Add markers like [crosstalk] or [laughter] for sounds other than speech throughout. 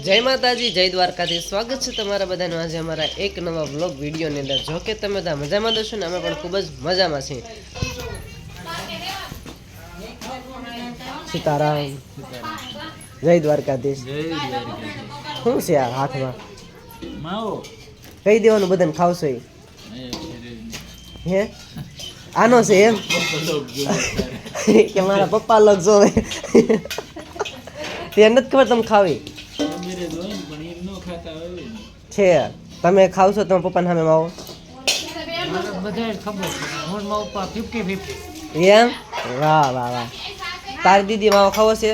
જય માતાજી જય દ્વારકાથી સ્વાગત છે તમારા બધાનું આજે અમારા એક નવા વ્લોગ વિડીયોની અંદર. જો કે તમે બધા મજામાં દોશો ને અમે પણ ખૂબ જ મજામાં છીએ. સીતારામ. જય દ્વારકાધીશ. શું છે આ હાથમાં? કહી દેવાનું બધાને ખાવશો એ. હે? આનો છે એમ? [laughs] કે મારા પપ્પા લગ જોવે. તે નથી ખબર તમે ખાવી. છે. તમે ખાવશો તમે પપ્પાના સામે માવો. એમ? વાહ વાહ વાહ. તારી દીદી માવો ખાવો છે?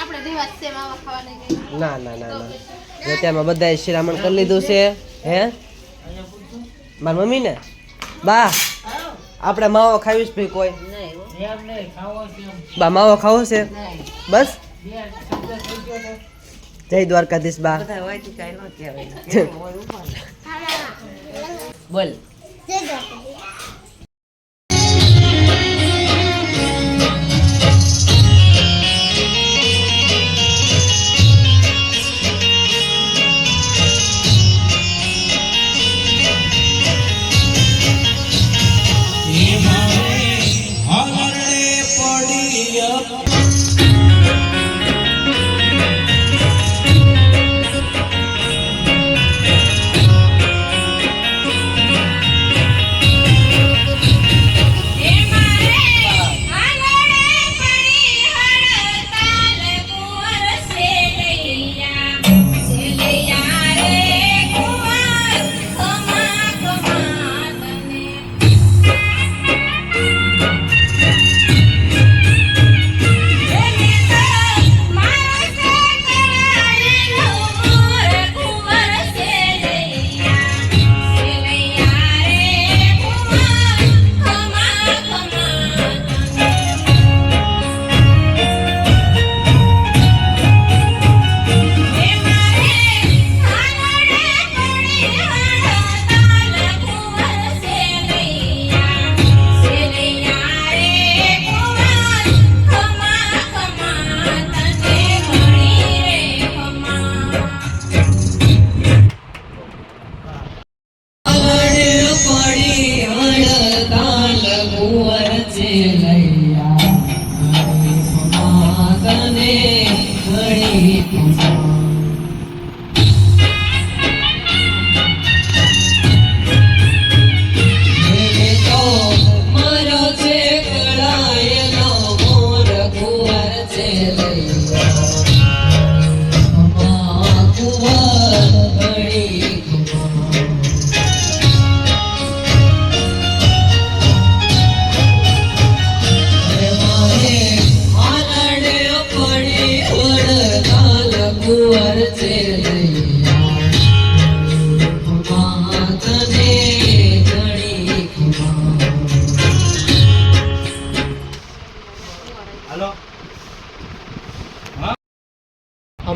આપણે દિવસ છે માવા ખાવા લઈ ગઈ ના ના ના. ના અત્યારમાં બધાએ શિરામણ કરી લીધું છે હે? મારી મમ્મી ને? બા આપણે માવો ખાવીશ ભાઈ કોઈ. બા માવો ખાવો છે? બસ? જય દ્વારકાધીશ બા. [laughs] બોલ.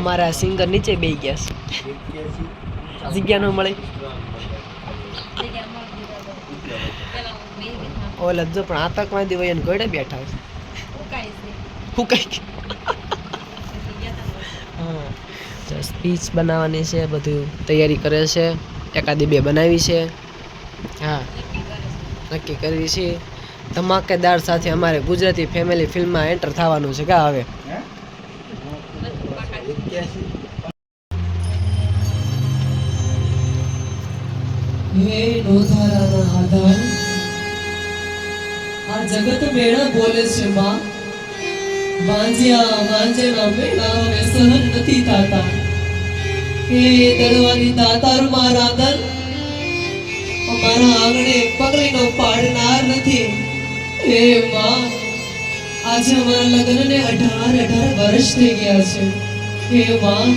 અમારા સિંગર નીચે બે ગયા છે. જગ્યા ન મળે. ઓલા જો પણ આતંકવાદી હોય એને ગોડે બેઠા હોય. હું. કઈ સ્પીચ બનાવવાની છે, બધું તૈયારી કરે છે. એકાદી બે બનાવી છે. હા. નક્કી કરવી છે. ધમાકેદાર સાથે અમારે ગુજરાતી ફેમિલી ફિલ્મમાં એન્ટર થવાનું છે, કા હવે? હે આધાર, આ જગત મેળા બોલે છે માં. વાંજ્યા વાંજેના મેળા હવે સહન નથી થાતા. હે દળવાની દાતાર, મારા દલ અમારા આંગણે પગલીનો પાડનાર નથી. હે માં, આજે અમારા લગ્નને અઢાર અઢાર વર્ષ થઈ ગયા છે. હે માં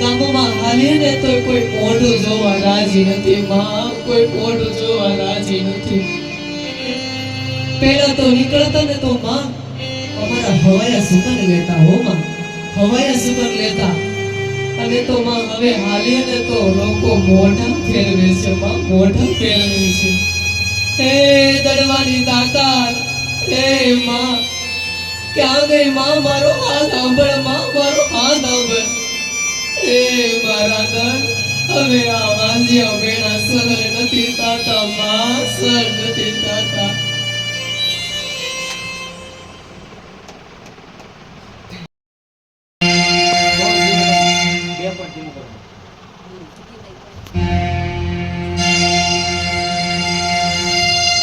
ગામમાં હાલીએ ને તો કોઈ મોઢું જોવા રાજી નથી. માં, કોઈ મોઢું જોવા રાજી નથી. પેલા તો નીકળતા ને તો માં, અમારા હવાયા સુગન લેતા હો માં. હવાયા સુગન લેતા. અને તો માં હવે હાલીએ ને તો લોકો મોઢા ફેરવે છે માં, મોઢા ફેરવે છે. હે દડવાની દાતાર હે માં. ક્યાં ગઈ માં? મારો હાથ સાંભળ, માં, મારો હાથ હવે આ વાંજિયા મેળા સર નથી થતા માં સર નથી થતા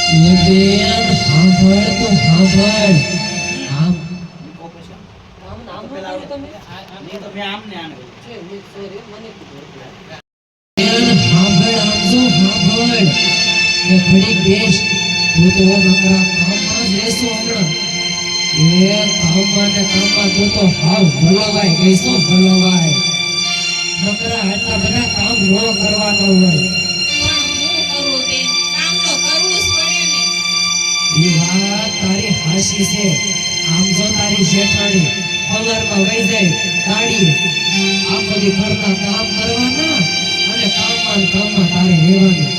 એ બેન સાંભળ તો સાંભળ આમ બેન સાંભળ આમ જો સાંભળ એ ઘડીક બેસ તું તો નકરા કામમાં જ રહેશો હમણાં એ કામમાં ને કામમાં તું તો હાવ ભલવાય ગઈશો ભલવાય નકરા આટલા બધા કામ ન કરવાના હોય ઈ વાત તારી હાસી છે. આમ જો તારી જેઠાણી પગારમાં વહી જાય. ગાડી આખો દી ફરતા કામ કરવાના અને કામમાં કામમાં તારે રહેવાનું.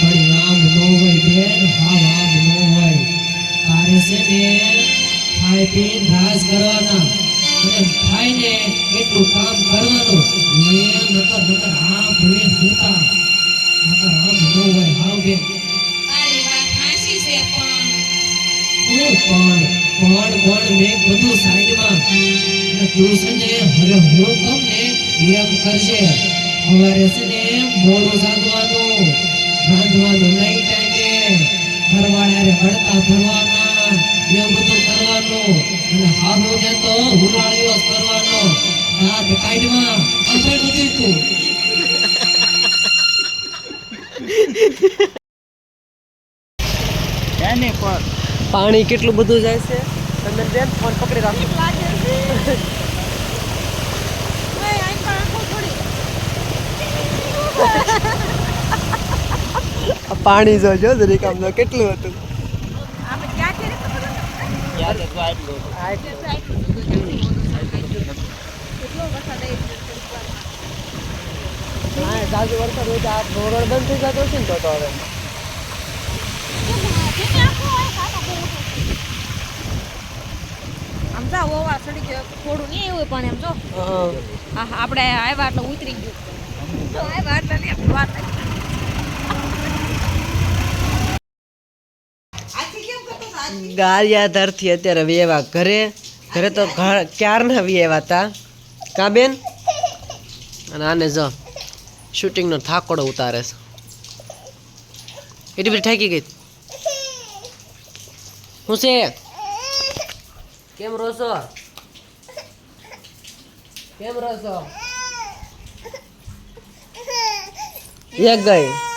હા આમ નો હોય છે ને ખાઈ પીને કરવાના. અને થાય ને એટલું કામ કરવાનું. એ નકર નકર આ ભૂલી સૂતા પણ પણ બધું સાઈડમાં અને તું છે ને હવે હું તમને એમ કરશે સવારે છે ને મોડું સાધવાનું. રાંધવાનું નહીં ટાઈમે ઘરવાળાને વળતા ફરવાના. એવું બધું કરવાનું. અને હારું ને તો જ કરવાનો. હાથ કાઢમાં ખબર નથી તું. પાણી કેટલું બધું જાય છે? તમે બેન ફોન પકડી રાખો. પણ આંખો થોડી. આ પાણી જોજો જરીક આમ જો કેટલું હતું. હા જાજુ વરસાદ હોય તો આ ધોરણ બંધ થઈ જતો હશે ને તો તો હવે જેની આંખો હોય કાકા બહુ ઉઠે. આમ જા ઓવા સડી ગયો. થોડું નહીં એવું પણ એમ જો. આપણે આવ્યા એટલે ઉતરી ગયું. આવ્યા એટલે નહીં વાત ગારિયાધારથી અત્યારે વેવા ઘરે. ઘરે તો ક્યારના વેવા હતા કા બેન? અને આને જો શૂટિંગનો થાકોડો ઉતારે છે. એટલી બધી ઠેકી ગઈ? [laughs] હું છે? કેમ રોસો કેમ રોસો એક ગઈ.